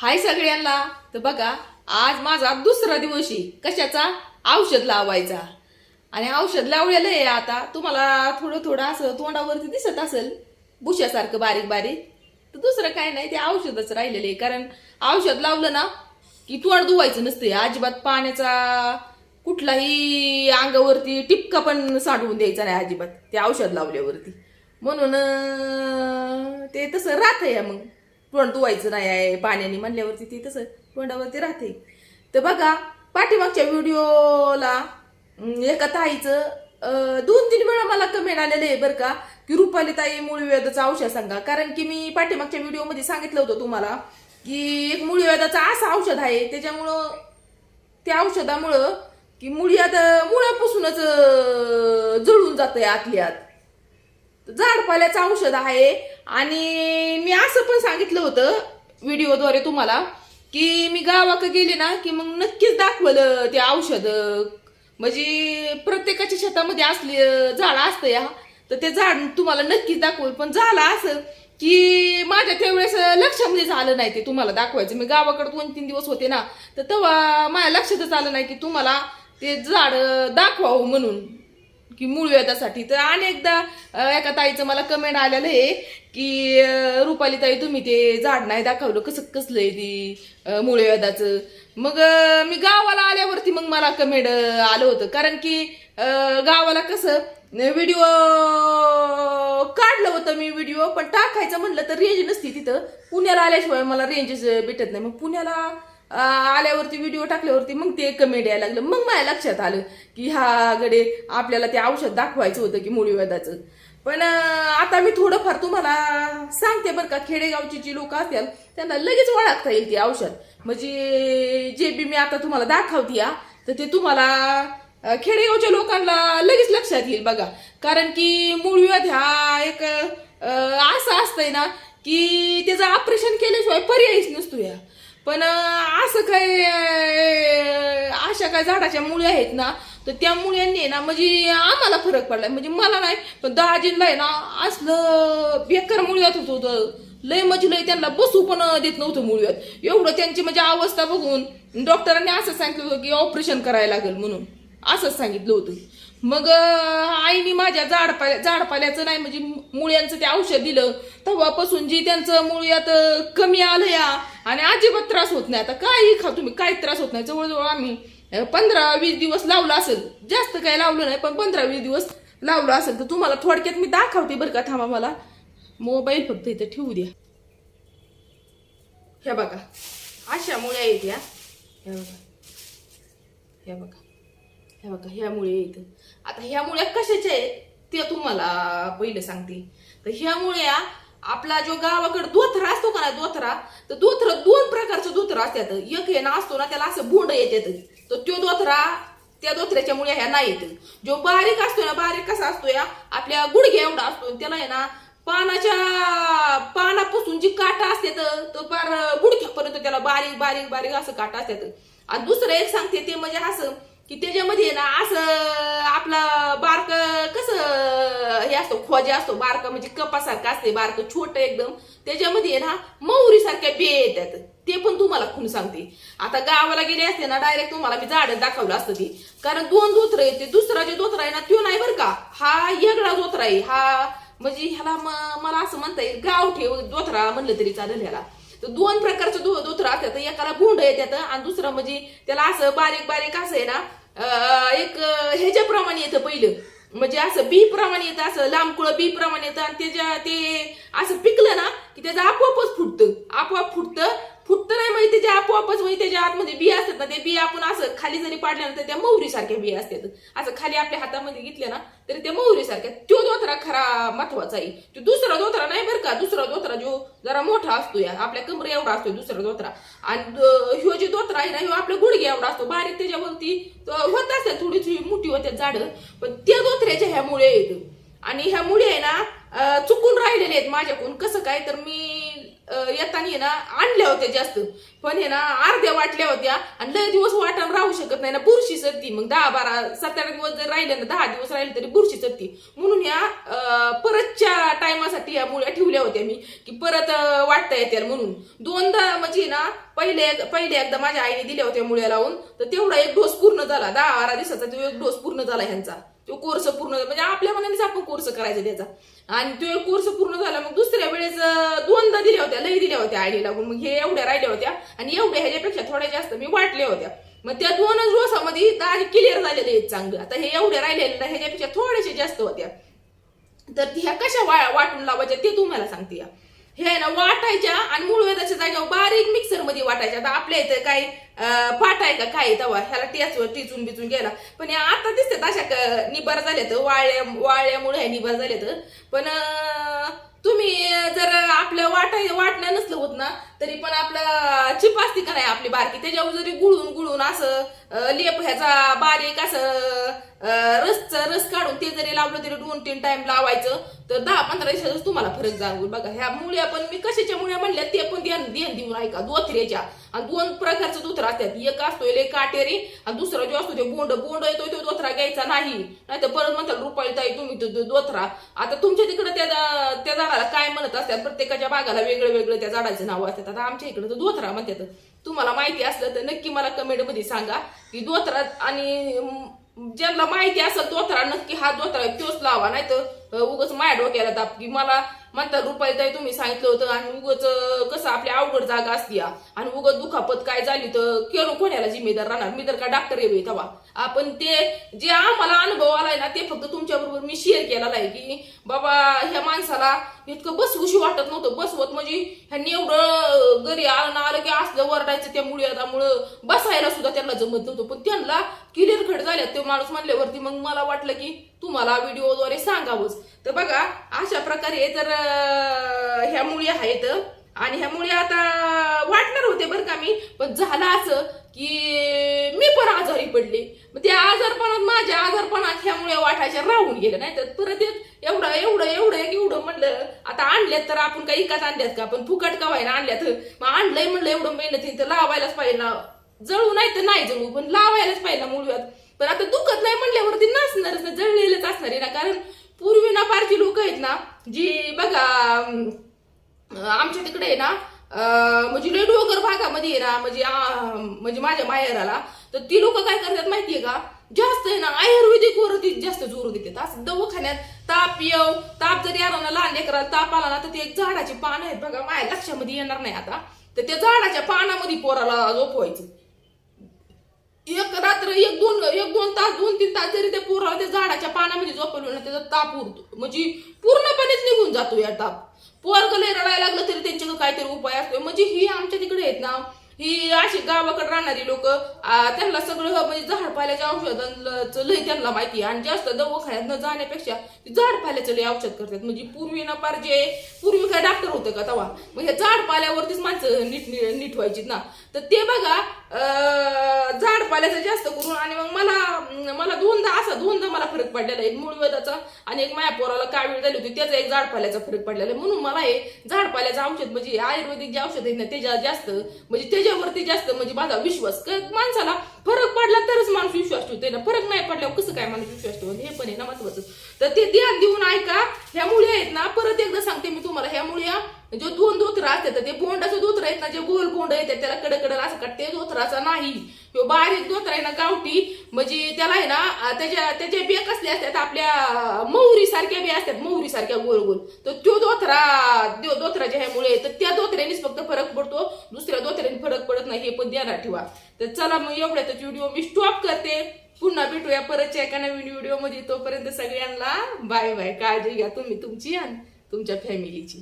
हाय सगळ्यांना. तर बघा आज माझा दुसरा दिवशी कशाचा? औषध लावायचा. आणि औषध लावलेलं आहे आता. तुम्हाला थोडं थोडं असं तोंडावरती दिसत असेल बुशासारखं बारीक बारीक. तर दुसरं काय नाही ते औषधच राहिलेलं आहे. कारण औषध लावलं ना की तोंड धुवायचं नसते अजिबात पाण्याचा कुठलाही अंगावरती टिपका पण सांडवून द्यायचा नाही अजिबात. ते औषध लावल्यावरती. म्हणून ते तसं राहतंय मग. तोंड धुवायचं नाही आहे. पाण्याने म्हणल्यावरती ती तसं तोंडावरती राहते. तर बघा पाठीमागच्या व्हिडिओला एका ताईचं दोन तीन वेळा मला कमेंट आलेले आहे बरं का की रुपाली ताई मूळव्याधाचं औषध सांगा. कारण की मी पाठीमागच्या व्हिडिओमध्ये सांगितलं होतं तुम्हाला की एक मूळव्याधाचं असं औषध आहे. त्याच्यामुळं त्या औषधामुळं की मुळी आता मुळापासूनच जळून जातंय आतली आत झाडपाल्याचं औषध आहे. आणि मी असं पण सांगितलं होतं व्हिडिओद्वारे तुम्हाला की मी गावाकडे गेले ना की मग नक्कीच दाखवलं ते औषध. म्हणजे प्रत्येकाच्या शेतामध्ये असले झाड असतं या. तर ते झाड तुम्हाला नक्कीच दाखवलं. पण झालं असं की माझ्या त्यावेळेस लक्षामध्ये झालं नाही ते तुम्हाला दाखवायचं. मी गावाकडे दोन तीन दिवस होते ना तर तेव्हा माझ्या लक्षातच आलं नाही की तुम्हाला ते झाड दाखवावं म्हणून. की मूळ वेदासाठी तर अनेकदा एका ताईचं मला कमेंट आलेलं आहे की रुपाली ताई तुम्ही ते झाड नाही दाखवलं. कसं कसलं आहे ती मूळ वेदाचं मग मी गावाला आल्यावरती मग मला कमेंट आलं होतं. कारण की गावाला कसं व्हिडिओ काढलं होतं मी व्हिडिओ पण टाकायचं म्हणलं तर रेंज नसती तिथं. पुण्याला आल्याशिवाय मला रेंजच भेटत नाही. मग पुण्याला आल्यावरती व्हिडिओ टाकल्यावरती मग ते कमेंट यायला लागलं. मग माझ्या लक्षात आलं की हा गडे आपल्याला ते औषध दाखवायचं होतं की मुळीवेदाचं पण आता मी थोडंफार तुम्हाला सांगते बरं का खेडेगावची जी लोक असतील त्यांना लगेच ओळखता येईल ते औषध. म्हणजे जे बी मी आता तुम्हाला दाखवते या तर ते तुम्हाला खेडेगावच्या लोकांना लगेच लक्षात येईल बघा. कारण की मूळव्याध हा एक असं असतंय ना की त्याचं ऑपरेशन केल्याशिवाय पर्यायच नसतो या. पण असं काय अशा काय झाडाच्या मुळ्या आहेत ना तर त्या मुळ्यांनी ना म्हणजे आम्हाला फरक पडलाय. म्हणजे मला नाही पण दहाजींना आहे ना असलं बेकार मुळ्यात होत होतं. लय म्हणजे लय त्यांना बसू पण देत नव्हतं मुळव्यात एवढं त्यांची म्हणजे अवस्था बघून डॉक्टरांनी असं सांगितलं होतं की ऑपरेशन करायला लागेल म्हणून. असंच सांगितलं होतं. मग आईने माझ्या झाडपाल्या झाडपाल्याचं नाही म्हणजे मुळ्यांचं ते औषध दिलं. तेव्हापासून जी त्यांचं मुळ्यात कमी आलं या. आणि अजिबात त्रास होत नाही. आता काही खा तुम्ही काही त्रास होत नाही. जवळजवळ आम्ही पंधरा वीस दिवस लावलं असेल. जास्त काही लावलं नाही पण पंधरा वीस दिवस लावलं असेल. तर तुम्हाला थोडक्यात मी दाखवते बरं का थांबा मला. मोबाईल फक्त इथं ठेवू द्या. हे बघा. अशा मुळ्या आहेत या. हे बघा. हे बघा. हे बघा ह्यामुळे इथं. आता ह्यामुळे कशाच्या आहेत? ते तुम्हाला पहिलं सांगते. तर ह्यामुळे आपला जो गावाकडे दोथरा असतो का ना दोथरा तर दोथरा दोन प्रकारचं दोथरा असतात. एक हे ना असतो ना त्याला असं भोंड येतात. तर तो दोथरा त्या दोथऱ्याच्या मुळे ह्या नाही येत. जो बारीक असतो ना बारीक कसा असतो या? आपल्या गुडघ्या एवढा असतो त्याला आहे ना पानाच्या पानापासून जी काटा असते तर तो पार गुडघ्यापर्यंत त्याला बारीक बारीक बारीक असं काटा असतात. आणि दुसरं एक सांगते ते म्हणजे असं की त्याच्यामध्ये ना असं आपला बारक कसं हे असतो खोजे असतो बारका म्हणजे कपासारखं असते बारक छोट एकदम. त्याच्यामध्ये ना मौरी सारख्या बे येतात. ते पण तुम्हाला खून सांगते. आता गावाला गेले असते ना डायरेक्ट तुम्हाला मी झाड दाखवलं असतं ते. कारण दोन धोत्र येते दुसरा जे दोतरा आहे ना तो नाही बरं का. हा येगळा दोत्र आहे. हा म्हणजे ह्याला मला असं म्हणता येईल गाव ठेव दोथरा म्हणलं तरी चालेल ह्याला. तर दोन प्रकारचं दो दोथरा असतात एकाला भोंड येतात आणि दुसरं म्हणजे त्याला असं बारीक बारीक असं आहे ना एक ह्याच्याप्रमाणे येतं पहिलं. म्हणजे असं बी प्रमाणे येतं असं लांबकुळं बी प्रमाणे येतं आणि त्याच्या ते असं पिकलं ना की त्याचं आपोआपच फुटतं. आपोआप फुटतं फुटत नाही म्हणजे त्याच्या आपोआपच म्हणजे त्याच्या आतमध्ये बिया असतात ना ते बिया आपण असं खाली जरी पाडल्यानंतर त्या मौरी सारख्या असतात. असं खाली आपल्या हातामध्ये घेतल्या ना तरी त्या मोहरीसारख्या तो दोतरा खरा महत्त्वाचा आहे. तो दुसरा दोतरा नाही बरं का? दुसरा दोतरा जो जरा मोठा असतो या आपल्या कमरे एवढा असतो दुसरा दोतरा. आणि ह्यो जो दोतरा आहे ना ह्यो आपल्या गुडघे एवढा असतो. बारीक त्याच्यावरती होत असतात थोडी थोडी मोठी होत्या झाडं पण त्या दोतऱ्याच्या ह्या मुळे येतं. आणि ह्या मुळे आहे ना चुकून राहिलेले आहेत माझ्याकडून. कसं काय? तर मी येताना आहे ना आणल्या होत्या जास्त. पण हे ना अर्ध्या वाटल्या होत्या आणि लय दिवस वाटण राहू शकत नाही ना बुरशी चढती. मग दहा बारा सात आठ दिवस जर राहिले ना दहा दिवस राहिले तरी बुरशी चढती. म्हणून ह्या परतच्या टायमासाठी ह्या मुळ्या ठेवल्या होत्या मी की परत वाटता येत्या म्हणून. दोनदा म्हणजे ना पहिले पहिले एकदा माझ्या आईने दिल्या होत्या मुळ्या लावून तर तेवढा एक डोस पूर्ण झाला. दहा बारा दिवसाचा तो एक डोस पूर्ण झाला ह्यांचा. तो कोर्स पूर्ण म्हणजे आपल्या मनानेच आपण कोर्स करायचा त्याचा. आणि तो कोर्स पूर्ण झाला मग दुसऱ्या वेळेस दोनदा दिल्या होत्या लई दिल्या होत्या आईला लागून मग हे एवढ्या राहिल्या होत्या आणि एवढ्या ह्याच्यापेक्षा थोड्या जास्त मी वाटल्या होत्या. मग त्या दोनच दिवसामध्ये दाजी क्लिअर झालेले आहेत चांगलं. आता हे एवढ्या राहिलेल्या ह्याच्यापेक्षा थोड्याशा जास्त होत्या. तर ह्या कशा वा- वाटून लावायच्या ते तुम्हाला सांगते या. हे ना वाटायच्या आणि मूळ वेदाच्या जागेवर बारीक मिक्सरमध्ये वाटायच्या. आता आपल्या इथं काय अं, पाट आहे का काय तवा ह्याला टेचवर टिचून बिचून गेला. पण या आता दिसतात अशा क- निबार झाल्यात. वाळ्या वाळल्यामुळे हे निबार झाल्यात पण तुम्ही जर आपलं वाटाय वाटणं नसलं होत ना तरी पण आपलं चिप असते का नाही आपली बारकी? त्याच्यावर जरी गुळून गुळून असं लेप ह्याचा बारीक असं अं, रसचं रस काढून ते जरी लावलं तरी दोन तीन टाइम लावायचं तर दहा पंधरा दिवसातच तुम्हाला फरक जाणवेल. बघा ह्या मुळ्या पण मी कशाच्या मुळ्या म्हणल्या ते पण ध्यान ध्यान देऊन ऐका. दोथऱ्याच्या आणि दोन प्रकारचं दोथरा असतात एक असतो लय काटेरी आणि दुसरा जो असतो ते बोंड बोंड येतो तो दोथरा घ्यायचा नाही. नाही तर परत म्हणतात रुपाळी ताई तुम्ही तो दोथरा. आता तुमच्या तिकडे त्या त्या झाडाला काय म्हणत असतात? प्रत्येकाच्या बागाला वेगळं वेगळं त्या झाडाचं नाव असतात. आता आमच्या इकडे तर दोथरा म्हणजे म्हणतात. तुम्हाला माहिती असलं तर नक्की मला कमेंटमध्ये सांगा. की दोतरा आणि ज्यांना माहिती असेल दोतरा नक्की हा दोथरा तोच लावा. नाही तर उगच माया डोक्याला ताप. की मला म्हणतात रुपाई तुम्ही सांगितलं होतं आणि उगच कसं आपली अवघड जागा असती आणि उगच दुखापत काय झाली तर केलो कोणाला जिम्मेदार राहणार? मी तर का डॉक्टर येऊ तेव्हा. आपण ते जे आम्हाला अनुभव आलाय ना ते मी शेअर केलेला आहे की बाबा ह्या माणसाला इतकं बसवूशी वाटत नव्हतं. बसवत म्हणजे ह्यांनी एवढं घरी आलं आलं की असलं वरडायचं त्या मुळे बसायला सुद्धा त्यांना जमत नव्हतं. पण त्यांना क्लिअर खट झाल्यात. ते माणूस म्हणल्यावरती मग मला वाटलं की तुम्हाला व्हिडिओद्वारे सांगावंच. तर बघा अशा प्रकारे तर ह्या मुली आहेत. आणि ह्यामुळे आता वाटणार होते बरं का मी पण झालं असं की मी पण आजारी पडले. मग त्या आजारपणात माझ्या आजारपणात ह्यामुळे वाटायच्या राहून गेलं. नाही तर परत एक एवढं एवढं एवढं एक एवढं म्हणलं आता आणल्यात तर आपण काही इकाच आणल्यात का? पण फुकट का व्हायला आणल्यात? मग आणलंय म्हणलं एवढं मेहनती तर लावायलाच पाहिजे ना. जळू नाही तर नाही जळू पण लावायलाच पाहिजे ना मुळव्यात पण आता दुखत नाही म्हणल्यावरती नसणारच ना जळलेलंच असणार आहे ना. कारण पूर्वी ना पारची लोक आहेत ना जी बघा आमच्या तिकडे आहे ना म्हणजे लय भागामध्ये आहे ना म्हणजे म्हणजे माझ्या माहेराला तर ती लोक काय करतात माहितीये का? जास्त आहे ना आयुर्वेदिक वरती जास्त जोर देतात. असं दवाखान्यात ताप येऊ ताप जरी आला ना लहान लेकराला ताप आला ना तर ते एक झाडाची पानं आहेत बघा माझ्या लक्षामध्ये येणार नाही आता. तर त्या झाडाच्या पानामध्ये पोराला झोपवायचं. एक रात्र एक दोन एक दोन तास दोन तीन तास जरी त्या पोराला त्या झाडाच्या पानामध्ये झोपवलं ना त्याचा ताप उरतो. म्हणजे पूर्णपणेच निघून जातो या ताप. पोरग लय रडायला लागलं तरी त्यांच्याकडे काहीतरी उपाय असतो म्हणजे ही आमच्या तिकडे आहेत ना ही अशी गावाकडे राहणारी लोक त्यांना सगळं म्हणजे झाड पाल्याच्या औषधांचं लय त्यांना माहिती आहे. आणि जास्त दवाखान्यात न जाण्यापेक्षा झाड पाल्याचं लय औषध करतात. म्हणजे पूर्वी ना पार जे पूर्वी काय डॉक्टर होतं का तेव्हा मग हे झाड पाल्यावरतीच माणसं नीट नीट व्हायची ना. तर ते बघा झाड पाल्याचं जास्त करून आणि मग मला मला दोनदा असा दोनदा मला फरक पडलेला आहे. मूळ वेदाचा आणि एक माया पोराला कावीळ झाली होती. त्याचा एक झाड पाल्याचा फरक पडलेला आहे. म्हणून मला हे झाडपाल्याचं औषध म्हणजे आयुर्वेदिक जे औषध आहेत ना त्याच्या जास्त म्हणजे त्याच्यावरती जास्त म्हणजे माझा विश्वास क- माणसाला फरक पडला तरच माणूस विश्वास ठेवतोय ना. फरक नाही पडल्यावर कसं काय माणूस विश्वास ठेवतो? हे पण आहे ना महत्वाचं. तर ते ध्यान देऊन ऐका. ह्या मुळे आहेत ना परत एकदा सांगते मी तुम्हाला ह्या मुळे जो दोन धोत्र असतात ते बोंडाचं धोत्र आहेत ना जे गोल बोंड येतात त्याला कडकडला असं का ते धोत्राचा नाही. तो बारीक धोत्र आहे ना गावठी म्हणजे त्याला आहे ना त्याच्या त्याच्या बिया कसल्या असतात आपल्या मौरी सारख्या बिया असतात मौरी सारख्या गोल गोल. तर तो धोत्रा त्यो धोत्राच्या ह्यामुळे तर त्या धोत्र्यानेच फक्त फरक पडतो दुसऱ्या धोत्र्याने फरक पडत नाही हे पण ध्यानात ठेवा. तर चला मग एवढ्यातच व्हिडिओ मी स्टॉप करते. पुन्हा भेटूया परतच्या एका नवीन व्हिडिओमध्ये. तोपर्यंत सगळ्यांना बाय बाय काळजी घ्या तुम्ही तुमची आणि तुमच्या फॅमिलीची